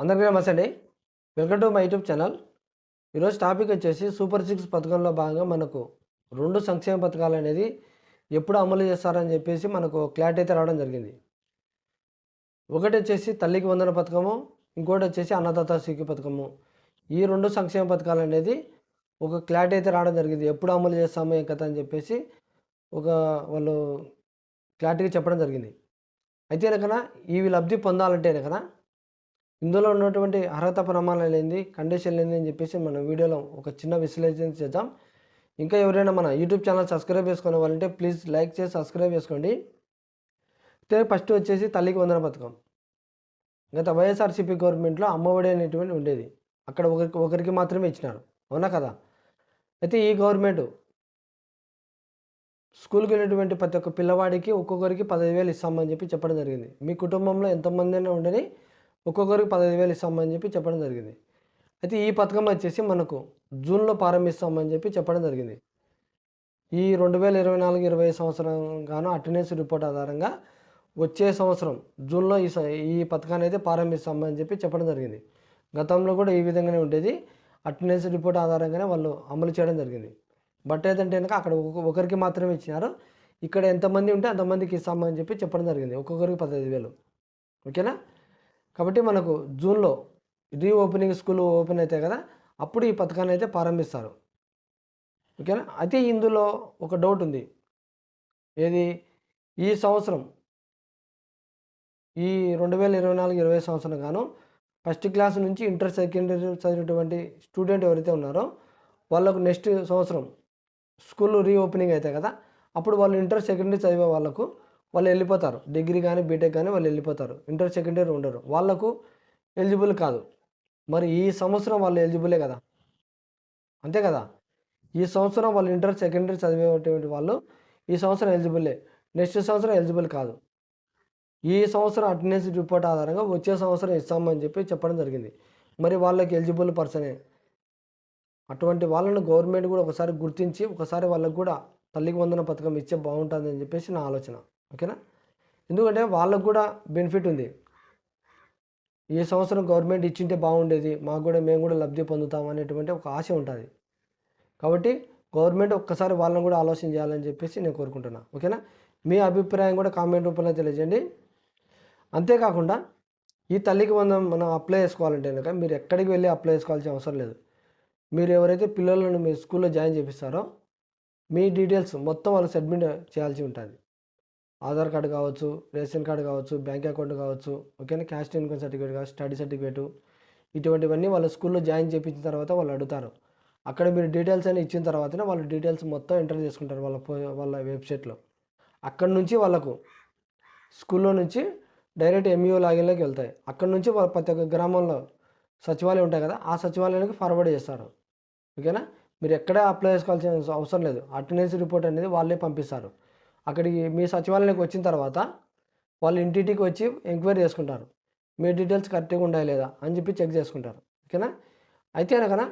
అందరికీ నమస్తే అండి. Welcome to my YouTube channel. ఈరోజు టాపిక్ వచ్చేసి సూపర్ సిక్స్ పథకంలో భాగంగా మనకు రెండు సంక్షేమ పథకాలు అనేది ఎప్పుడు అమలు చేస్తారని చెప్పేసి మనకు క్లారిటీ అయితే రావడం జరిగింది. ఒకటి వచ్చేసి తల్లికి వందన పథకము ఇంకోటి వచ్చేసి అన్నదాత సీకి పథకము. ఈ రెండు సంక్షేమ పథకాలు అనేది ఒక క్లారిటీ అయితే రావడం జరిగింది. ఎప్పుడు అమలు చేస్తాము ఏం కథ అని చెప్పేసి ఒక వాళ్ళు క్లారిటీగా చెప్పడం జరిగింది. అయితే కనుక ఈ లబ్ధి పొందాలంటే కనుక ఇందులో ఉన్నటువంటి అర్హత ప్రమాణాలు ఏంది కండిషన్లు ఏంది అని చెప్పేసి మన వీడియోలో ఒక చిన్న విశ్లేషణ చేద్దాం. ఇంకా ఎవరైనా మన యూట్యూబ్ ఛానల్ సబ్స్క్రైబ్ చేసుకునే వాళ్ళంటే ప్లీజ్ లైక్ చేసి సబ్స్క్రైబ్ చేసుకోండి. అయితే ఫస్ట్ వచ్చేసి తల్లికి వందన పథకం. గత వైఎస్ఆర్సీపీ గవర్నమెంట్లో అమ్మఒడి అనేటువంటి ఉండేది. అక్కడ ఒకరికి ఒకరికి మాత్రమే ఇచ్చినారు. అవునా కదా? అయితే ఈ గవర్నమెంట్ స్కూల్కి వెళ్ళినటువంటి ప్రతి ఒక్క పిల్లవాడికి ఒక్కొక్కరికి పదహైదు వేలు ఇస్తామని చెప్పి చెప్పడం జరిగింది. మీ కుటుంబంలో ఎంతమంది అయినా ఉండని ఒక్కొక్కరికి పదహైదు వేలు ఇస్తామని చెప్పి చెప్పడం జరిగింది. అయితే ఈ పథకం వచ్చేసి మనకు జూన్లో ప్రారంభిస్తామని చెప్పి చెప్పడం జరిగింది. ఈ రెండు వేల ఇరవై నాలుగు ఇరవై సంవత్సరం గాను అటెండెన్స్ రిపోర్ట్ ఆధారంగా వచ్చే సంవత్సరం జూన్లో ఈ స- ఈ పథకాన్ని అయితే ప్రారంభిస్తామని చెప్పి చెప్పడం జరిగింది. గతంలో కూడా ఈ విధంగానే ఉండేది. అటెండెన్స్ రిపోర్ట్ ఆధారంగానే వాళ్ళు అమలు చేయడం జరిగింది. బట్ ఏదంటే కనుక అక్కడ ఒక- ఒకరికి మాత్రమే ఇచ్చినారు. ఇక్కడ ఎంతమంది ఉంటే అంతమందికి ఇస్తామని చెప్పి చెప్పడం జరిగింది. ఒక్కొక్కరికి పదహైదు వేలు. ఓకేనా? కాబట్టి మనకు జూన్లో రీఓపెనింగ్ స్కూల్ ఓపెన్ అవుతాయి కదా అప్పుడు ఈ పథకాన్ని అయితే ప్రారంభిస్తారు. ఓకేనా? అయితే ఇందులో ఒక డౌట్ ఉంది. ఏది? ఈ సంవత్సరం ఈ రెండు వేల ఇరవై నాలుగు ఇరవై సంవత్సరం గాను ఫస్ట్ క్లాస్ నుంచి ఇంటర్ సెకండరీ చదివినటువంటి స్టూడెంట్ ఎవరైతే ఉన్నారో వాళ్ళకు నెక్స్ట్ సంవత్సరం స్కూల్ రీఓపెనింగ్ అవుతాయి కదా అప్పుడు వాళ్ళు ఇంటర్ సెకండరీ చదివే వాళ్ళకు వాళ్ళు వెళ్ళిపోతారు. డిగ్రీ కానీ బీటెక్ కానీ వాళ్ళు వెళ్ళిపోతారు. ఇంటర్ సెకండరీ ఉండరు. వాళ్ళకు ఎలిజిబుల్ కాదు. మరి ఈ సంవత్సరం వాళ్ళు ఎలిజిబులే కదా? అంతే కదా? ఈ సంవత్సరం వాళ్ళు ఇంటర్ సెకండరీ చదివేటువంటి వాళ్ళు ఈ సంవత్సరం ఎలిజిబులే. నెక్స్ట్ సంవత్సరం ఎలిజిబుల్ కాదు. ఈ సంవత్సరం అటెండెన్స్ రిపోర్ట్ ఆధారంగా వచ్చే సంవత్సరం ఇస్తామని చెప్పి చెప్పడం జరిగింది. మరి వాళ్ళకి ఎలిజిబుల్ పర్సనే. అటువంటి వాళ్ళను గవర్నమెంట్ కూడా ఒకసారి గుర్తించి ఒకసారి వాళ్ళకు కూడా తల్లికి వందన పథకం ఇచ్చే బాగుంటుంది అని చెప్పేసి నా ఆలోచన. ఓకేనా? ఎందుకంటే వాళ్ళకు కూడా బెనిఫిట్ ఉంది. ఈ సంవత్సరం గవర్నమెంట్ ఇచ్చింటే బాగుండేది మాకు కూడా మేము కూడా లబ్ధి పొందుతాం అనేటువంటి ఒక ఆశ ఉంటుంది. కాబట్టి గవర్నమెంట్ ఒక్కసారి వాళ్ళని కూడా ఆలోచన చేయాలని చెప్పేసి నేను కోరుకుంటున్నా. ఓకేనా? మీ అభిప్రాయం కూడా కామెంట్ రూపంలో తెలియజేయండి. అంతేకాకుండా ఈ తల్లికి వందం మనం అప్లై చేసుకోవాలంటే కనుక మీరు ఎక్కడికి వెళ్ళి అప్లై చేసుకోవాల్సిన అవసరం లేదు. మీరు ఎవరైతే పిల్లలను మీ స్కూల్లో జాయిన్ చేపిస్తారో మీ డీటెయిల్స్ మొత్తం వాళ్ళు సబ్మిట్ చేయాల్సి ఉంటుంది. ఆధార్ కార్డు కావచ్చు రేషన్ కార్డు కావచ్చు బ్యాంక్ అకౌంట్ కావచ్చు ఓకేనా? క్యాస్ట్ ఇన్కమ్ సర్టిఫికేట్ కావచ్చు స్టడీ సర్టిఫికేటు ఇటువంటివన్నీ వాళ్ళ స్కూల్లో జాయిన్ చేయించిన తర్వాత వాళ్ళు అడుగుతారు. అక్కడ మీరు డీటెయిల్స్ అని ఇచ్చిన తర్వాతనే వాళ్ళు డీటెయిల్స్ మొత్తం ఎంటర్ చేసుకుంటారు వాళ్ళ వాళ్ళ వెబ్సైట్లో. అక్కడ నుంచి వాళ్ళకు స్కూల్లో నుంచి డైరెక్ట్ ఎంఈఓ లాగిన్లోకి వెళ్తాయి. అక్కడ నుంచి వాళ్ళ ప్రతి ఒక్క గ్రామంలో సచివాలయం ఉంటాయి కదా ఆ సచివాలయానికి ఫార్వర్డ్ చేస్తారు. ఓకేనా? మీరు ఎక్కడే అప్లై చేసుకోవాల్సిన అవసరం లేదు. అటెండెన్స్ రిపోర్ట్ అనేది వాళ్ళే పంపిస్తారు. అక్కడికి మీ సచివాలయానికి వచ్చిన తర్వాత వాళ్ళు ఇంటింటికి వచ్చి ఎంక్వైరీ చేసుకుంటారు. మీ డీటెయిల్స్ కరెక్ట్గా ఉండాలి లేదా అని చెప్పి చెక్ చేసుకుంటారు. ఓకేనా? అయితే అనగా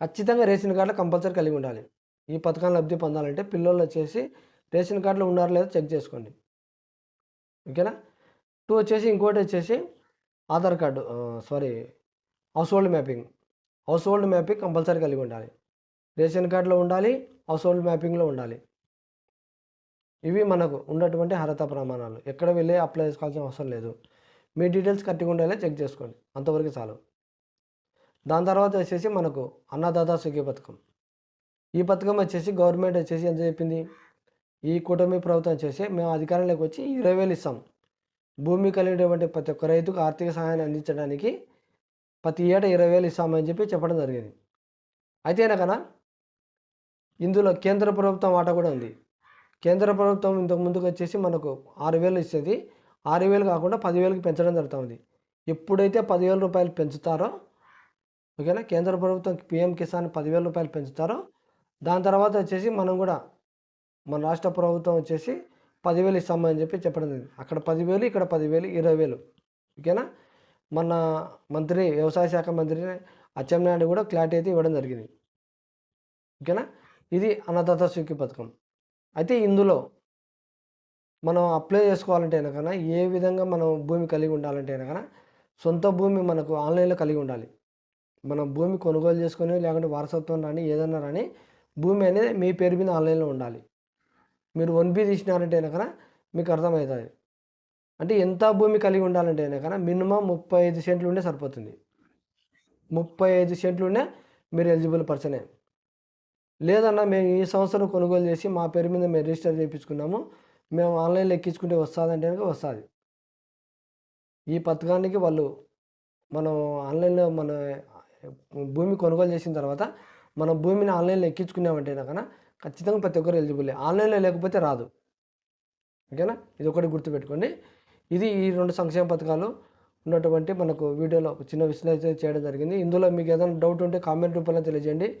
ఖచ్చితంగా రేషన్ కార్డులు కంపల్సరీ కలిగి ఉండాలి. ఈ పథకాన్ని లబ్ధి పొందాలంటే పిల్లలు వచ్చేసి రేషన్ కార్డులో ఉన్నారో లేదో చెక్ చేసుకోండి. ఓకేనా? టూ వచ్చేసి ఇంకోటి వచ్చేసి Aadhaar card sorry household mapping. Household mapping compulsory కలిగి ఉండాలి. రేషన్ కార్డులో ఉండాలి హౌస్ హోల్డ్ మ్యాపింగ్లో ఉండాలి. ఇవి మనకు ఉన్నటువంటి అర్హత ప్రమాణాలు. ఎక్కడ వెళ్ళి అప్లై చేసుకోవాల్సిన అవసరం లేదు. మీ డీటెయిల్స్ కరెక్ట్గా ఉండేలా చెక్ చేసుకోండి. అంతవరకు చాలు. దాని తర్వాత వచ్చేసి మనకు అన్నదాత సుఖీ పథకం. ఈ పథకం వచ్చేసి గవర్నమెంట్ వచ్చేసి ఎంత చెప్పింది? ఈ కూటమి ప్రభుత్వం వచ్చేసి మేము అధికారంలోకి వచ్చి ఇరవై వేలు ఇస్తాం. భూమి కలిగినటువంటి ప్రతి ఒక్క రైతుకు ఆర్థిక సహాయాన్ని అందించడానికి ప్రతి ఏటా ఇరవై వేలు ఇస్తామని చెప్పి చెప్పడం జరిగింది. అయితే కదా ఇందులో కేంద్ర ప్రభుత్వం వాటా కూడా ఉంది. కేంద్ర ప్రభుత్వం ఇంతకు ముందుకు వచ్చేసి మనకు ఆరు వేలు ఇస్తుంది ఆరు వేలు కాకుండా పదివేలకు పెంచడం జరుగుతుంది. ఎప్పుడైతే పదివేల రూపాయలు పెంచుతారో ఓకేనా? కేంద్ర ప్రభుత్వం పిఎం కిసాన్ పదివేల రూపాయలు పెంచుతారో దాని తర్వాత వచ్చేసి మనం కూడా మన రాష్ట్ర ప్రభుత్వం వచ్చేసి పదివేలు ఇస్తామని చెప్పి చెప్పడం జరిగింది. అక్కడ పదివేలు ఇక్కడ పదివేలు ఇరవై వేలు. ఓకేనా? మన మంత్రి వ్యవసాయ శాఖ మంత్రి అచ్చెన్నాయుడు కూడా క్లారిటీ అయితే ఇవ్వడం జరిగింది. ఓకేనా? ఇది అన్నదాత స్వీకృతి పథకం. అయితే ఇందులో మనం అప్లై చేసుకోవాలంటే కనుక ఏ విధంగా మనం భూమి కలిగి ఉండాలంటే కనుక సొంత భూమి మనకు ఆన్లైన్లో కలిగి ఉండాలి. మనం భూమి కొనుగోలు చేసుకొని లేకుంటే వారసత్వం రాని ఏదన్నా రాని భూమి అనేది మీ పేరు మీద ఆన్లైన్లో ఉండాలి. మీరు వన్ బి తీసినారంటే కనుక మీకు అర్థమవుతుంది. అంటే ఎంత భూమి కలిగి ఉండాలంటే కనుక మినిమం ముప్పై ఐదు సెంట్లు ఉండే సరిపోతుంది. ముప్పై ఐదు సెంట్లు ఉండే మీరు ఎలిజిబుల్ పర్సనే. లేదన్నా మేము ఈ సంవత్సరం కొనుగోలు చేసి మా పేరు మీద మేము రిజిస్టర్ చేయించుకున్నాము. మేము ఆన్లైన్లో ఎక్కించుకుంటే వస్తుందంటే కనుక వస్తుంది. ఈ పథకానికి వాళ్ళు మనం ఆన్లైన్లో మన భూమి కొనుగోలు చేసిన తర్వాత మన భూమిని ఆన్లైన్లో ఎక్కించుకున్నామంటే కనుక ఖచ్చితంగా ప్రతి ఒక్కరు ఎలిజిబుల్. ఆన్లైన్లో లేకపోతే రాదు. ఓకేనా? ఇది ఒకటి గుర్తుపెట్టుకోండి. ఇది ఈ రెండు సంక్షేమ పథకాలు ఉన్నటువంటి మనకు వీడియోలో చిన్న విశ్లేషణ చేయడం జరిగింది. ఇందులో మీకు ఏదైనా డౌట్ ఉంటే కామెంట్ రూపంలో తెలియజేయండి.